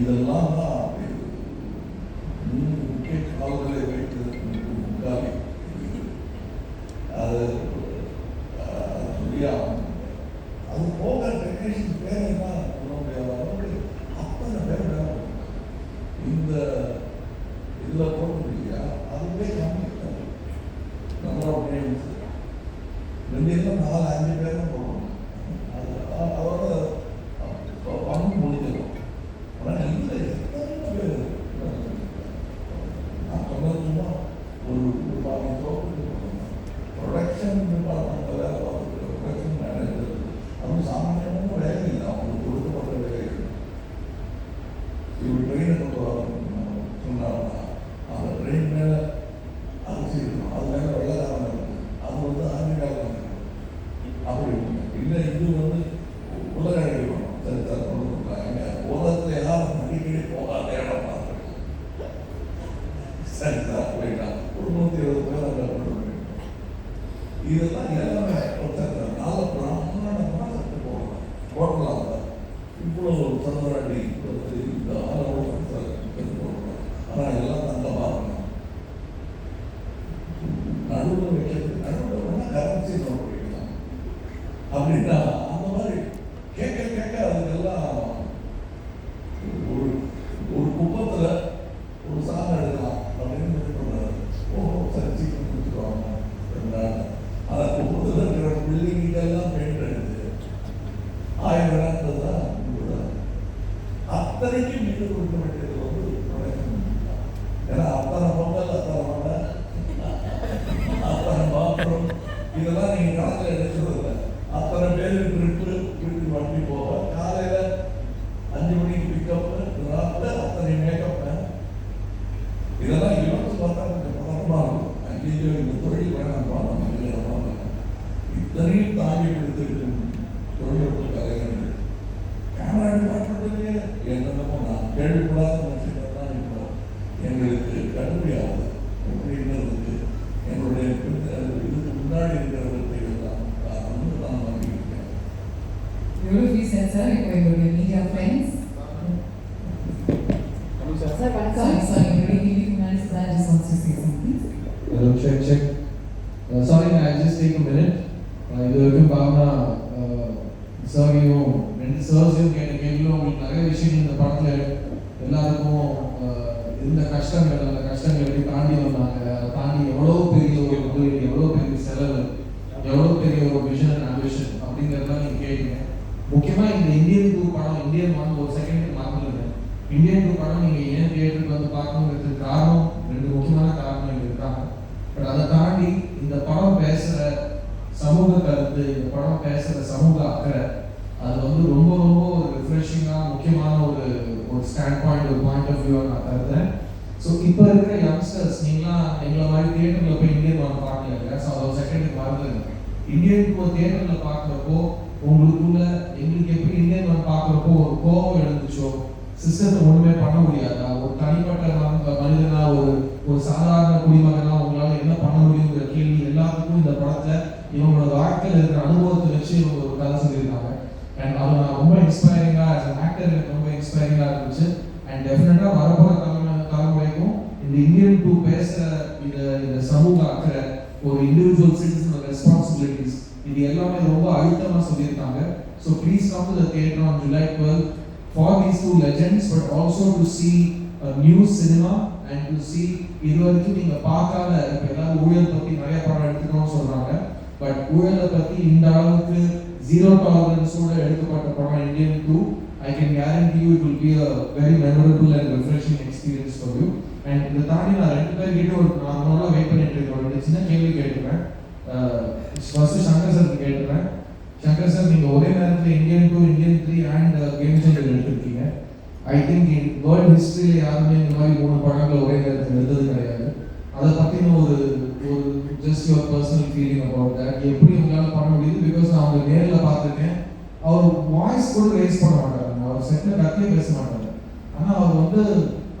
இதெல்லாம் தான் மூணு முக்கிய கால்களை வைத்து முக்காலி அது அஹ், சொல்லியா அது போக டெக்னீஷியன் பேர் என்ன சொல்ல முடியாத அளவுக்கு அத்தனை பேர் வேலை இந்த இதில் போட்டு இல்லையா அதுவே கம்மி நம்பர் நேம்ஸ் ரெண்டு நாலு அஞ்சு பேர் தான் போடணும் அது அ- அதோட அ- பண்ணி முடிஞ்சிடும் ஆனால் இல்லை எத்தனை பேர் நான் சொன்னது சும்மா ஒரு ஒரு பாதி தோப்பு ப்ரொடக்ஷன் டிபார்ட்மெண்ட்டில் வேலை பார்த்துட்டு ப்ரொடக்ஷன் மேனேஜர் அதுவும் சாமானியமான வேலை இல்லை அவங்களுக்கு கொடுக்கப்பட்ட வேலைகள் இவர் ட்ரெயினை கொண்டு வரணும் சொன்னாங்கன்னா அந்த ட்ரெயின் மேலே அரிசி இருக்கும் அது மேலே வெள்ளக்காரன் இருக்கும் அது வந்து ஆங்கிகாரம் அப்படி இருக்கும் இல்லை இது வந்து உலக அழகிடும் சரி சார் கொண்டு கொடுக்குறாங்க உலகத்தில் யாரும் அடிக்கடி போகாத இடம் பார்த்துருக்கோம் சரி சார் போயிட்டான் ஒரு நூற்றி இருபது பேர் அங்கே கொண்டு போயிருக்கோம் இதெல்லாம் எல்லாமே ஒருத்தர் நாலு பிராமணமாக சட்டு போகலாம். போடலாம் தான் ஒரு சந்திராடி இவ்வளவு இந்த ஆளோட போடலாம் ஆனால் எல்லாம் நல்லா பார்க்கணும். நடுவில் வைக்கிறது நடுவில் வேணா கரன்சி நோட் வைக்கலாம் அப்படின்னா அந்த மாதிரி கேட்க கேட்க அதுக்கெல்லாம் ஒரு ஒரு குப்பத்தில் ஒரு சாதம் எடுக்கலாம் அப்படின்னு இது பண்றாரு. ஓ சரி சீக்கிரம் முடிச்சுருவாங்க அந்த குப்பத்தில் இருக்கிற பில்டிங்கெல்லாம் பெயிண்ட் அடிச்சு ஆயிரம் தான் அத்தனைக்கும் மீது கொடுக்க check, check. Uh, sorry, I'll just take a minute. Uh, இது வரைக்கும் பார்த்தா சாரியும் uh, ரெண்டு சர்ஸையும் கேட்ட கேள்வியும் உங்களுக்கு நிறைய விஷயங்கள் இந்த படத்தில் எல்லாருக்கும் uh, இருந்த கஷ்டங்கள் அந்த கஷ்டங்கள் எப்படி தாண்டி வந்தாங்க தாண்டி எவ்வளோ பெரிய ஒரு முதலீடு எவ்வளோ பெரிய செலவு எவ்வளோ பெரிய ஒரு விஷன் அண்ட் அம்பிஷன் அப்படிங்கிறதெல்லாம் நீங்கள் கேட்டீங்க முக்கியமாக இந்த இந்தியன் டூ படம் இந்தியன் ஒன் ஒரு செகண்ட் மாற்றல இந்தியன் டூ படம் நீங்கள் ஏன் தியேட்டருக்கு வந்து பார்க்கணுங்கிறதுக்கு காரணம் ரெண்டு முக்கியமான காரணங்கள் இருக்காங்க பட் அதை தாண்டி இந்த படம் பேசுற சமூக கருத்து பேசுகிற சமூக அக்கறை அது வந்து ரொம்ப ரொம்ப ஒரு ரிஃப்ரெஷிங்காக முக்கியமான ஒரு ஒரு ஸ்டாண்ட் பாயிண்ட் ஒரு பாயிண்ட் ஆஃப் வியூவாக நான் கருதுறேன். ஸோ இப்போ இருக்கிற யங்ஸ்டர்ஸ் நீங்களாம் எங்களை மாதிரி தியேட்டரில் போய் இந்தியன் வாங்க பார்க்கல இல்லையா? ஸோ அதை செகண்டுக்கு மறந்துடுங்க இந்தியன் இப்போ தியேட்டரில் பார்க்குறப்போ உங்களுக்குள்ள எங்களுக்கு எப்படி இந்தியன் ஒன் பார்க்குறப்போ ஒரு கோபம் எழுந்துச்சோ சிஸ்டத்தை ஒன்றுமே பண்ண முடியாதா? ஒரு தனிப்பட்ட ம- மனிதனா ஒரு ஒரு சாதாரண குடிமகனா உங்களால் என்ன பண்ண முடியுங்கிற கேள்வி எல்லாத்துக்கும் இந்த படத்தை இவங்களோட வாழ்க்கையில் இருக்கிற அனுபவத்தை வச்சு இவங்க ஒரு கதை சொல்லியிருக்காங்க. அண்ட் அது நான் ரொம்ப இன்ஸ்பைரிங்காக ஆஸ் அன் ஆக்டர் எனக்கு ரொம்ப இன்ஸ்பைரிங்காக இருந்துச்சு. அண்ட் டெஃபினட்டாக வரப்போகிற தலைமுறை தலைமுறைக்கும் இந்த இந்தியன் டூ பேச இந்த இந்த சமூக அக்கறை ஒரு இண்டிவிஜுவல் சிட்டிசனோட ரெஸ்பான்சிபிலிட்டிஸ் இது எல்லாமே ரொம்ப அழுத்தமாக சொல்லியிருக்காங்க. So please come to the theatre on July twelve for these two legends but also to see new cinema and to see இது வரைக்கும் நீங்கள் பார்க்காத இப்போ எல்லாரும் ஊழல் பற்றி நிறைய படம் எடுத்துக்கணும்னு சொல்கிறாங்க பட் ஊழலை பத்தி இந்த அளவுக்கு ஜீரோ டாலரன்ஸோட எடுக்கப்பட்ட படம் Indian two I can guarantee you it will be a very memorable and refreshing experience for you and இதை தாண்டி நான் ரெண்டு பேர் கிட்ட ஒரு நான் நாளாக வெயிட் பண்ணிட்டு இருக்கேன். சின்ன கேள்வி கேட்டுக்கிறேன் ஃபர்ஸ்ட் சங்கர் சார் கேட்டுக்கிறேன் சங்கர் சார் நீங்கள் ஒரே நேரத்தில் Indian two Indian three and game changer எடுத்துருக்கீங்க. ஐ திங்க் வேர்ல்ட் ஹிஸ்ட்ரியில் யாருமே இந்த மாதிரி மூணு படங்கள் ஒரே நேரத்தில் எடுத்தது கிடையாது. அதை பற்றின ஒரு just your personal feeling about that எப்படி உங்களால் பண்ண முடியுது? பிகாஸ் நான் அவங்க நேரில் பார்த்துருக்கேன். அவர் வாய்ஸ் கூட ரேஸ் பண்ண மாட்டாருங்க அவர் செட்டில் கத்தியே பேச மாட்டாரு. ஆனால் அவர் வந்து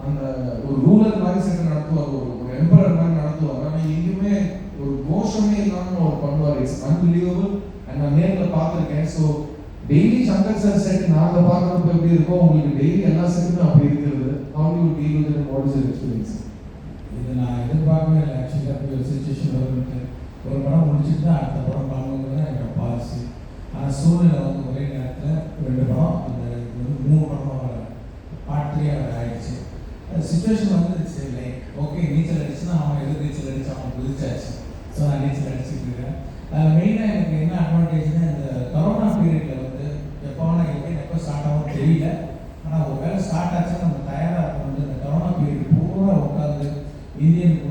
அந்த ஒரு ரூலர் மாதிரி செட்டில் நடத்துவார். ஒரு ஒரு எம்பரர் மாதிரி நடத்துவார். ஆனால் எங்கேயுமே ஒரு மோஷமே இல்லாமல் அவர் பண்ணுவார். இட்ஸ் அன்பிலீவபிள் அண்ட் நான் நேரில் பார்த்துருக்கேன். So daily Shankar sir set நாங்கள் பார்க்குறப்ப எப்படி இருக்கோ உங்களுக்கு டெய்லி எல்லா செட்டுமே அப்படி இருக்கிறது. How you deal with what is experience இது நான் எதிர்பார்க்கவே இல்லை. ஆக்சுவலி அப்படி ஒரு சுச்சுவேஷன் வரும்ட்டு ஒரு படம் முடிச்சுட்டு தான் அடுத்த படம் பண்ணணுங்கிறது தான் என்னோட பாலிசி ஆனால் சூழ்நிலை வந்து ஒரே நேரத்தில் ரெண்டு படம் அந்த இது வந்து மூணு படமாக வர பார்ட் த்ரீ அவர் ஆயிடுச்சு. சுச்சுவேஷன் வந்து சரி லைக் ஓகே நீச்சல் அடிச்சுன்னா அவன் எது நீச்சல் அடிச்சு அவன் குதிச்சாச்சு. ஸோ நான் நீச்சல் அடிச்சுட்டு இருக்கேன். மெயினாக எனக்கு என்ன அட்வான்டேஜ்னா இந்த கொரோனா பீரியடில் வந்து எப்போ வேணால் எப்போ ஸ்டார்ட் ஆகும் தெரியல. ஆனால் ஒரு வேலை ஸ்டார்ட் ஆச்சுன்னா நம்ம தயாராக Indian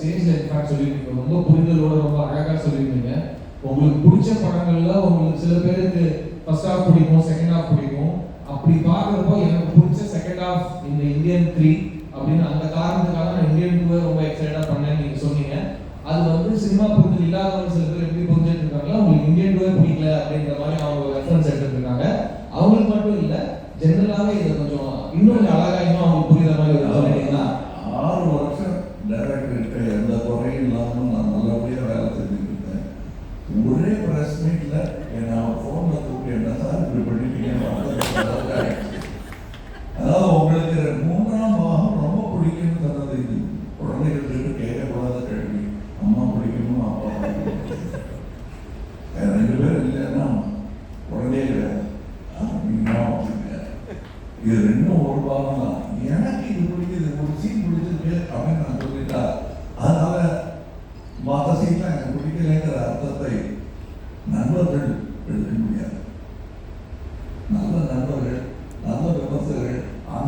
ஸ்டேஜில் இன்ஃபேக்ட் சொல்லியிருக்கீங்க. ரொம்ப புரிதலோட ரொம்ப அழகாக சொல்லியிருந்தீங்க உங்களுக்கு பிடிச்ச படங்கள்ல உங்களுக்கு சில பேருக்கு ஃபர்ஸ்ட் ஹாஃப் பிடிக்கும் செகண்ட் ஹாஃப் பிடிக்கும். அப்படி பார்க்குறப்போ எனக்கு பிடிச்ச செகண்ட் ஹாஃப் இந்த இந்தியன் த்ரீ அப்படின்னு அந்த காரணத்துக்காக நான் இந்தியன் டூவை ரொம்ப எக்ஸைட்டாக பண்ணேன்னு நீங்கள் சொன்னீங்க. அது வந்து சினிமா புரிதல் இல்லாதவங்க சில பேர் எப்படி புரிஞ்சுட்டு இருக்காங்களோ உங்களுக்கு இந்தியன் டூவே பிடிக்கல அப்படின்ற மாதிரி அவங்க ரெஃபரன்ஸ் எடுத்துருக்காங்க அவங்களுக்கு மட்டும் இல்லை ஜென்ரலாகவே இதை கொஞ்சம் இன்னும் கொஞ்சம் இன்னும் அவங்களுக்கு புரியுற மாதிரி இல்லாமல் நான் நல்லபடியாக வேலை செஞ்சுட்டு இருந்தேன். ஒரே ப்ரெஸ் மீட்டில் என்னை அவன் ஃபோனில் கூப்பிட்டு என்ன சார் இப்படி பண்ணிட்டீங்கன்னு அதாவது உங்களுக்கு மூன்றாம் பாகம் ரொம்ப பிடிக்கும்னு சொன்னது இது. குழந்தைகிட்ட கேட்கக்கூடாத கேள்வி. அம்மா பிடிக்கணும். அப்பா ரெண்டு பேரும் இல்லைன்னா குழந்தையே கிடையாது. இது ரெண்டும் ஒரு பாகம் தான் எனக்கு இது பிடிக்குது. ஒரு சீன் பிடிச்சிருக்கு அப்படின்னு நான்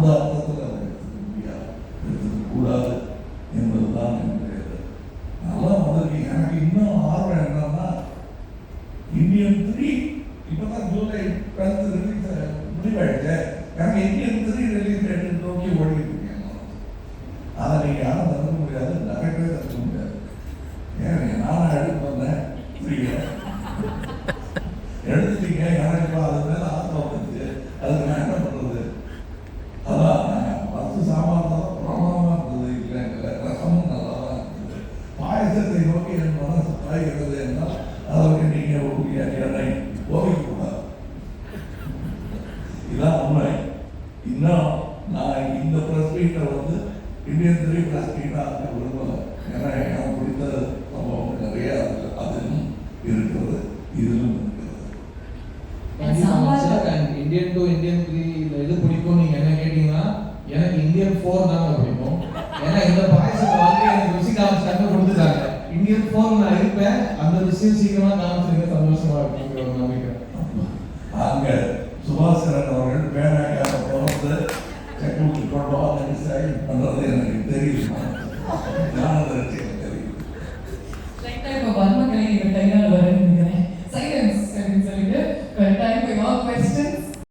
அந்த அர்த்தத்தில் அவர் எடுத்துக்க எடுத்துக்கூடாது எடுத்துக்க கூடாது என்பதுதான் என்னுடைய நல்லா வந்திருக்கு எனக்கு இன்னும் ஆர்வம் என்னன்னா இந்தியன் த்ரீ இப்பதான் ஜூலை டுவெல்த் ரிலீஸ் முடிவாயிடுச்சு. எனக்கு இந்தியன் த்ரீ ரிலீஸ் டேட் நோக்கி ஓடிட்டு இருக்கேன். அதை நீங்கள் Omega.